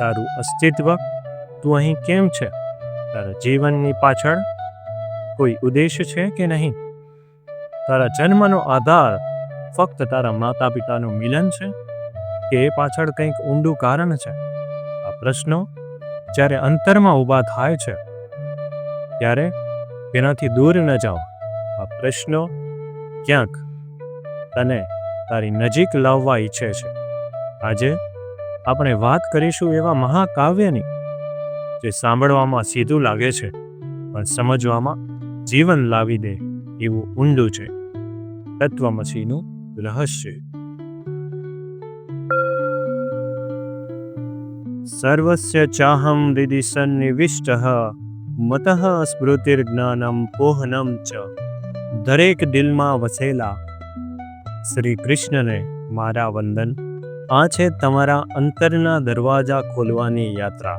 તારું અસ્તિત્વ તું અહીં કેમ છે? તારા જીવનની પાછળ કોઈ ઉદ્દેશ છે કે નહીં? તારા જન્મનો આધાર ફક્ત તારા માતા પિતાનું મિલન છે કે એ પાછળ કંઈક ઊંડું કારણ છે? આ પ્રશ્નો જ્યારે અંતરમાં ઊભા થાય છે, ત્યારે તેનાથી દૂર ન જાઓ. આ પ્રશ્નો ક્યાંક તને તારી નજીક લાવવા ઈચ્છે છે. આજે આપણે વાત કરીશું એવા મહાકાવ્યની, જે સાંભળવામાં સીધું લાગે છે, પણ સમજવામાં જીવન લાવી દે એવું ઊંડું છે. તત્વમસીનું રહસ્ય. સર્વસ્ય ચાહમ હૃદિ સન્નિવિષ્ટ, મત સ્મૃતિર્જ્ઞાનમ પોહનમ ચ. દરેક દિલમાં વસેલા શ્રી કૃષ્ણને મારા વંદન. આ છે તમારા અંતરના દરવાજા ખોલવાની યાત્રા.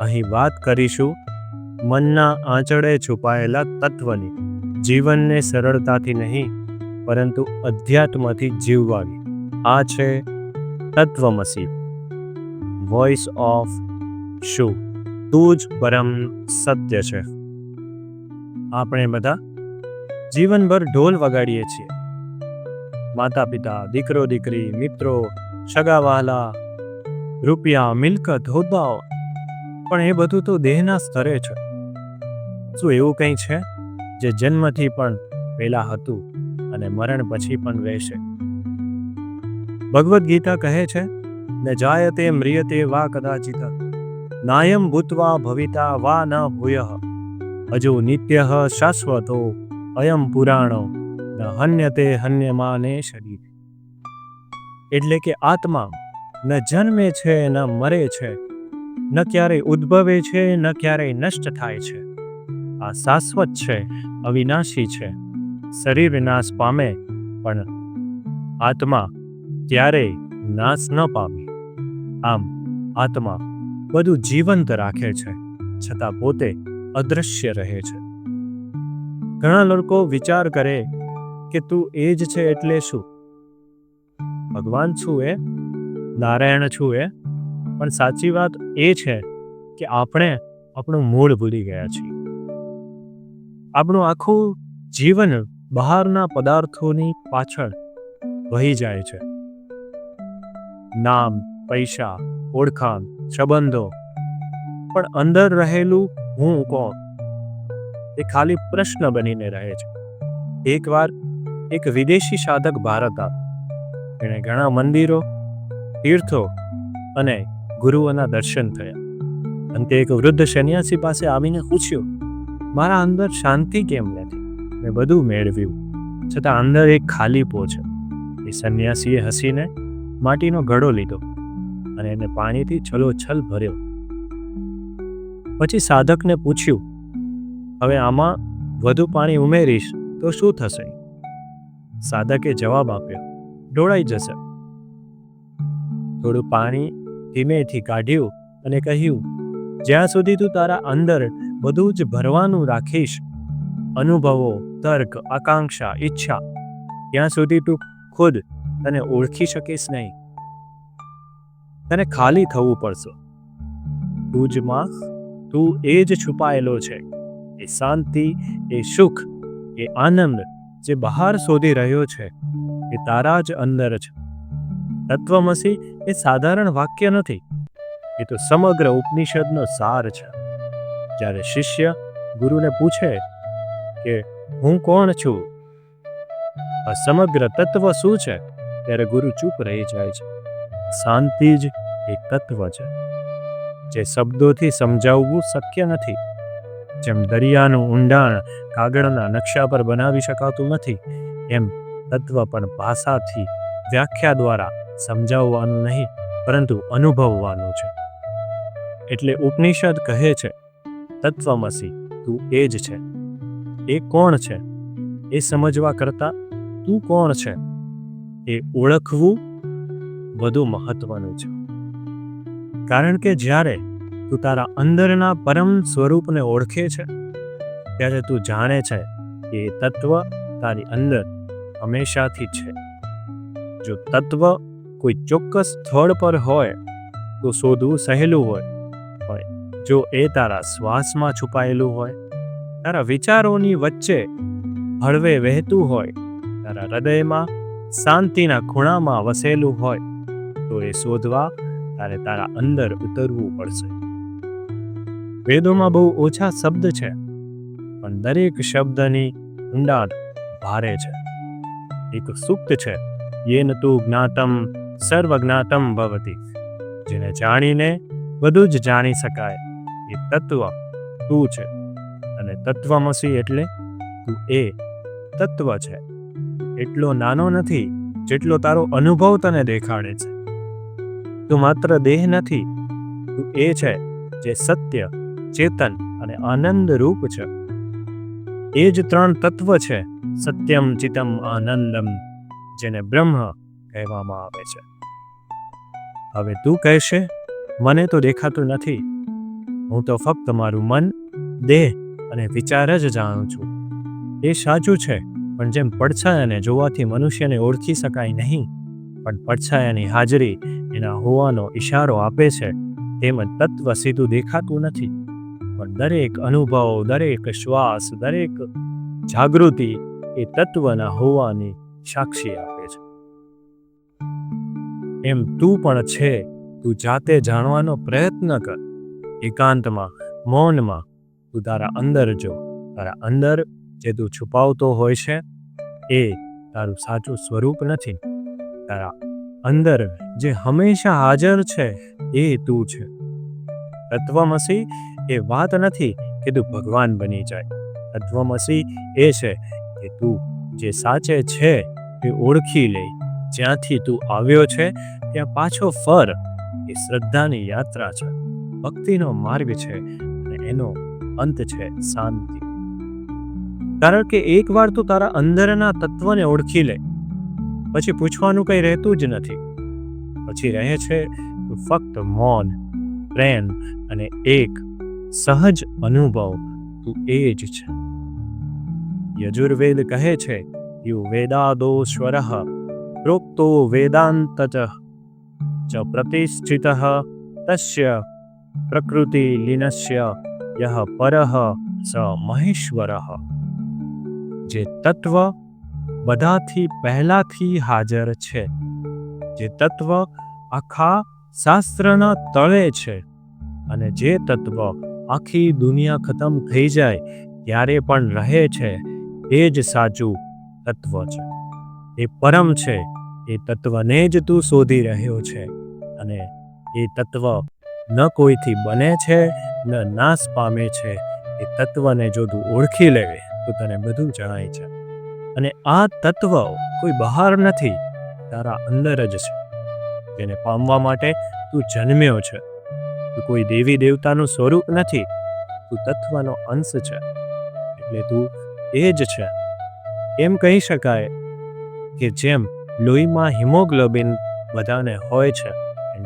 અહીં વાત કરીશું મનના આંચળે છુપાયેલા તત્વની. જીવનને સરળતાથી નહીં, પરંતુ અધ્યાત્મથી જીવવાની. આ છે તત્વમસી. વોઇસ ઓફ શું? તું જ પરમ સત્ય છે. આપણે બધા જીવનભર ઢોલ વગાડીએ છીએ. માતા પિતા દીકરો દીકરી મિત્રો સગા વહાલા રૂપિયા, મિલકત, હોદ્દાઓ. પણ એ બધું તો દેહના સ્તરે છે. શું એવું કંઈ છે? જે જન્મથી પણ પહેલા હતું અને મરણ પછી પણ રહેશે ભગવદ્ ગીતા કહે છે, ને જાયતે મ્રિયતે વા કદાચિત, નાયમ ભૂતવા ભવિતા વા ન ભૂય, હજુ નિત્ય શાશ્વતો અયમ પુરાણો. ન હન્યતે હન્યમાને શરીર. એટલે કે આત્મા ન જન્મે છે, ન મરે છે, ન ક્યારેય ઉદ્ભવે છે, ન ક્યારેય નષ્ટ થાય છે. આ શાશ્વત છે, અવિનાશી છે. શરીર નાશ પામે, પણ આત્મા ક્યારેય નાશ ન પામે. આમ આત્મા બધું જીવંત રાખે છે, છતાં પોતે અદૃશ્ય રહે છે. ઘણા લોકો વિચાર કરે કે તું એ જ છે એટલે શું? ભગવાન છું એ, નારાયણ છું એ, પણ સાચી વાત એ છે કે આપણે આપણું મૂળ ભૂલી ગયા છીએ. આપણું આખું જીવન બહારના પદાર્થોની પાછળ વહી જાય છે. નામ, પૈસા, ઓળખાણ, સંબંધો, પણ અંદર રહેલું હું કોણ? એ ખાલી પ્રશ્ન બનીને રહે છે. એકવાર એક વિદેશી સાધક ભારત આવ્યો એણે ઘણા મંદિરો, તીર્થો અને ગુરુઓના દર્શન થયા. અંતે એક વૃદ્ધ સન્યાસી પાસે આવીને પૂછ્યું, મારા અંદર શાંતિ કેમ નથી? મેં બધું મેળવ્યું. છતાં અંદર એક ખાલીપો છે. એ સંન્યાસીએ હસીને માટીનો ઘડો લીધો અને એને પાણીથી છલોછલ ભર્યો. પછી સાધકને પૂછ્યું, હવે આમાં વધુ પાણી ઉમેરીશ તો શું થશે? સાધકે જવાબ આપ્યો. ઢોળાઈ જશે. થોડું પાણી ધીમેથી કાઢ્યું અને કહ્યું, જ્યાં સુધી તું તારા અંદર બધું જ ભરવાનું રાખીશ, અનુભવો, તર્ક, આકાંક્ષા, ઈચ્છા, ત્યાં સુધી તું ખુદ તને ઓળખી શકીશ નહીં. તને ખાલી થવું પડશે. તું જ તું એ જ છુપાયેલો છે. એ શાંતિ, એ સુખ, એ આનંદ જે બહાર શોધી રહ્યો છે, એ તારા જ અંદર છે. તત્વમસી એ સાધારણ વાક્ય નથી, એ તો સમગ્ર ઉપનિષદનો સાર છે. જ્યારે શિષ્ય ગુરુને પૂછે કે, હું કોણ છું? આ સમગ્ર તત્વ શું છે? ત્યારે ગુરુ ચૂપ રહી જાય છે. શાંતિ જ એક તત્વ છે. જે શબ્દોથી સમજાવવું શક્ય નથી. જેમ દરિયાનું ઊંડાણ કાગળના નકશા પર બનાવી શકાતું નથી, એમ તત્વ પણ ભાષાથી વ્યાખ્યા દ્વારા સમજાવવાનું નહીં, પરંતુ અનુભવવાનું છે. એટલે ઉપનિષદ કહે છે, તત્વમસી, તું એ જ છે. એ કોણ છે? એ સમજવા કરતાં તું કોણ છે? એ ઓળખવું વધુ મહત્વનું છે. કારણ કે જ્યારે તું તારા અંદરના પરમ સ્વરૂપને ઓળખે છે. ત્યારે તું જાણે છે કે એ તત્વ તારી અંદર હંમેશાથી છે. જો તત્વ કોઈ ચોક્કસ સ્થળ પર હોય, તો શોધવું સહેલું હોય. પણ જો એ તારા શ્વાસમાં છુપાયેલું હોય, તારા વિચારોની વચ્ચે હળવે વહેતું હોય, તારા હૃદયમાં શાંતિના ખૂણામાં વસેલું હોય, તો એ શોધવા તારે તારા અંદર ઉતરવું પડશે. વેદોમાં બહુ ઓછા શબ્દ છે, પણ દરેક શબ્દની ઊંડાણ ભારે છે. એક સૂક્ત છે, યેન તું જ્ઞાતમ સર્વ જ્ઞાતમ ભવતી જેને જાણીને બધું જ જાણી શકાય. એ તત્વ તું છે, અને તત્વમસી એટલે તું એ તત્વ છે. એટલો નાનો નથી જેટલો તારો અનુભવ તને દેખાડે છે. તું માત્ર દેહ નથી, તું એ છે જે સત્ય ચેતન અને આનંદ રૂપ છે. એ જ ત્રણ તત્વ છે, સત્યમ ચિતમ આનંદમ, જેને બ્રહ્મ કહેવામાં આવે છે. હવે તું કહેશે, મને તો દેખાતું નથી. હું તો ફક્ત મારું મન, દેહ અને વિચાર જ જાણું છું. એ સાચું છે, પણ જેમ પડછાયાને જોવાથી મનુષ્યને ઓળખી શકાય નહીં, પણ પડછાયાની હાજરી એના હોવાનો ઈશારો આપે છે તેમજ તત્વ સીધું દેખાતું નથી. પણ દરેક અનુભવ, દરેક શ્વાસ, દરેક જાગૃતિ એ તત્વના હોવાની સાક્ષી આપે છે. એમ તું પણ છે, તું જાતે જાણવાનો પ્રયત્ન કર. એકાંતમાં, મૌનમાં તું તારા અંદર જો. તારા અંદર જે તું છુપાવતો હોય છે, એ તારું સાચું સ્વરૂપ નથી. તારા અંદર જે હંમેશા હાજર છે, એ તું છે. તત્વમસી એ વાત નથી કે તું ભગવાન બની જાય. તત્વમસી એ છે કે તું જે સાચે છે એ ઓળખી લે. જ્યાંથી તું આવ્યો છે, ત્યાં પાછો ફર. એ શ્રદ્ધાની યાત્રા છે. ભક્તિનો માર્ગ છે અને એનો અંત છે શાંતિ. કારણ કે એકવાર તું તારા અંદરના તત્વને ઓળખી લે. પછી પૂછવાનું કંઈ રહેતું જ નથી. પછી રહે છે ફક્ત મૌન, પ્રેમ અને એક સહજ અનુભવ એ જ છે. યજુર્વેદ કહે છે, યુ વેદાદો સ્વર, પ્રોક્તો વેદાંત ચ પ્રતિષ્ઠિત, તસ્ય પ્રકૃતિ લીનસ્ય યહ પરહ સ મહેશ્વર. જે તત્વ બધાથી પહેલાથી હાજર છે, જે તત્વ આખા શાસ્ત્રના તળે છે, અને જે તત્વ આખી દુનિયા ખતમ થઈ જાય, ત્યારે પણ રહે છે એ જ સાચું તત્વ છે. એ પરમ છે, એ તત્વને જ તું શોધી રહ્યો છે અને એ તત્વ ન કોઈથી બને છે, ન નાશ પામે છે, એ તત્વને જો તું ઓળખી લેવે તો તને બધું જણાય છે. અને આ તત્વ કોઈ બહાર નથી, તારા અંદર જ છે, જેને પામવા માટે તું જન્મ્યો છે. તું કોઈ દેવી દેવતાનું સ્વરૂપ નથી. તું તત્વનો અંશ છે. એટલે તું એ જ છે. એમ કહી શકાય કે જેમ લોહીમાં હિમોગ્લોબિન બધાને હોય છે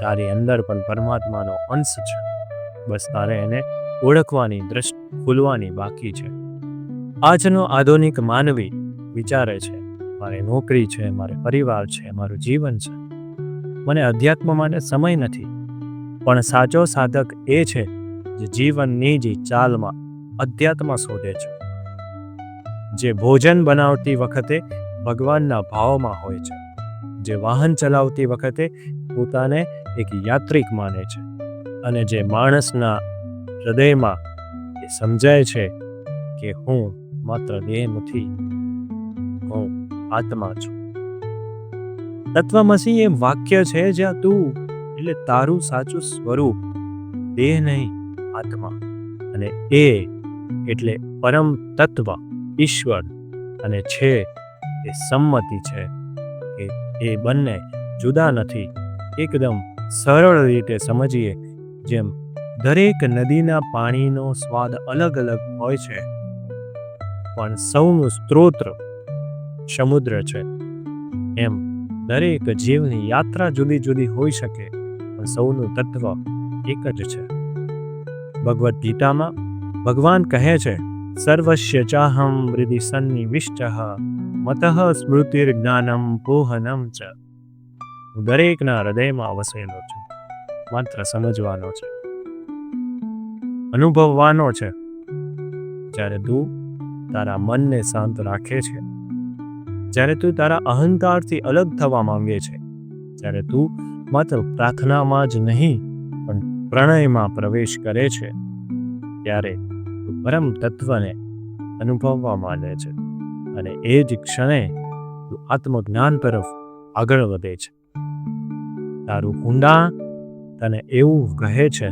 તારી અંદર પણ પરમાત્માનો અંશ છે. બસ તારે એને ઓળખવાની દ્રષ્ટિ ખુલવાની બાકી છે. આજનો આધુનિક માનવી વિચારે છે, મારે નોકરી છે, મારે પરિવાર છે, મારું જીવન છે. મને અધ્યાત્મ માટે સમય નથી. પણ સાચો સાધક એ છે જે જીવનની જ ચાલમાં અધ્યાત્મ શોધે છે. જે ભોજન બનાવતી વખતે ભગવાનના ભાવમાં હોય છે. જે વાહન ચલાવતી વખતે પોતાને એક યાત્રિક માને છે. અને જે માણસના હૃદયમાં એ સમજાય છે કે હું માત્ર દેહ નથી હું આત્મા છું. તત્વમસી એ વાક્ય છે જ્યાં તું એટલે તારું સાચું સ્વરૂપ, દેહ નહીં, આત્મા. અને એ એટલે પરમ તત્વ, ઈશ્વર. અને છે એ સંમતિ છે કે એ બંને જુદા નથી. એકદમ સરળ રીતે સમજીએ, જેમ દરેક નદીના પાણીનો સ્વાદ અલગ અલગ હોય છે. પણ સૌનું સ્ત્રોત સમુદ્ર છે. એમ દરેક જીવની યાત્રા જુદી જુદી હોઈ શકે. સૌનું તત્વ એક જ છે. ભગવદ્ ગીતામાં ભગવાન કહે છે, સર્વસ્ય ચાહમ હૃદિ સન્નિવિષ્ટ, મત સ્મૃતિર્જ્ઞાનમ પોહનમ ચ. હું દરેકના હૃદયમાં વસેલો છું, માત્ર સમજવાનો છે. અનુભવવાનો છે. જ્યારે તું તારા મનને શાંત રાખે છે, જ્યારે તું તારા અહંકારથી અલગ થવા માંગે છે, જ્યારે તું માત્ર પ્રાર્થનામાં જ નહીં, પણ પ્રણયમાં પ્રવેશ કરે છે. ત્યારે પરમ તત્વને અનુભવવા માંડે છે અને એ જ ક્ષણે તું આત્મજ્ઞાન તરફ આગળ વધે છે. તારું ઊંડા તને એવું કહે છે,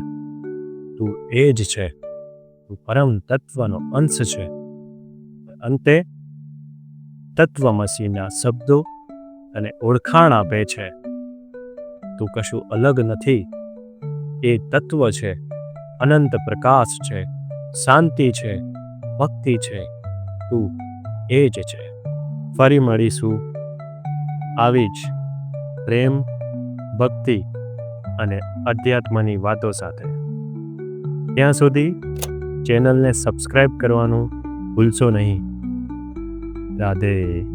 તું એ જ છે, તું પરમ તત્વનો અંશ છે. અંતે તત્વમસીના શબ્દો અને ઓળખાણ આપે છે. તું કશું અલગ નથી. એ તત્વ છે, અનંત પ્રકાશ છે, શાંતિ છે, ભક્તિ છે, તું એ જ છે. ફરી મળીશું. આવી જ પ્રેમ, ભક્તિ અને અધ્યાત્મની વાતો સાથે. ત્યાં સુધી ચેનલને સબસ્ક્રાઈબ કરવાનું ભૂલશો નહીં. રાધે.